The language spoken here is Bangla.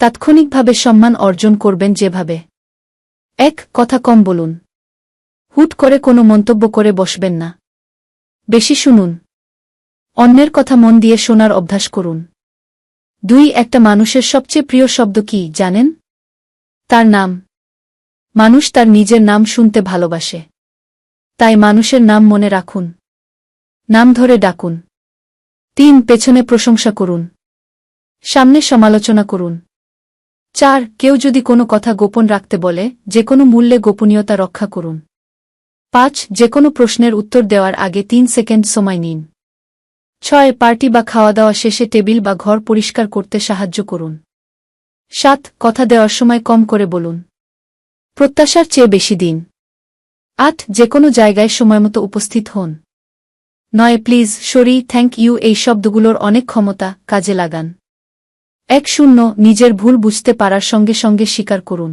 তাৎক্ষণিকভাবে সম্মান অর্জন করবেন যেভাবে। এক, কথা কম বলুন। হুট করে কোনো মন্তব্য করে বসবেন না। বেশি শুনুন। অন্যের কথা মন দিয়ে শোনার অভ্যাস করুন। দুই, একটা মানুষের সবচেয়ে প্রিয় শব্দ কি জানেন? তার নাম। মানুষ তার নিজের নাম শুনতে ভালোবাসে। তাই মানুষের নাম মনে রাখুন। নাম ধরে ডাকুন। তিন, পেছনে প্রশংসা করুন। সামনে সমালোচনা করুন। চার, কেউ যদি কোনো কথা গোপন রাখতে বলে, যে কোনো মূল্যে গোপনীয়তা রক্ষা করুন। পাঁচ, যে কোনো প্রশ্নের উত্তর দেওয়ার আগে তিন সেকেন্ড সময় নিন। ছয়, পার্টি বা খাওয়া দাওয়া শেষে টেবিল বা ঘর পরিষ্কার করতে সাহায্য করুন। সাত, কথা দেওয়ার সময় কম করে বলুন। প্রত্যাশার চেয়ে বেশি দিন। আট, যে কোনো জায়গায় সময়মতো উপস্থিত হন। নয়, প্লিজ, সরি, থ্যাংক ইউ, এই শব্দগুলোর অনেক ক্ষমতা কাজে লাগান। এক শূন্য নিজের ভুল বুঝতে পারার সঙ্গে সঙ্গে স্বীকার করুন।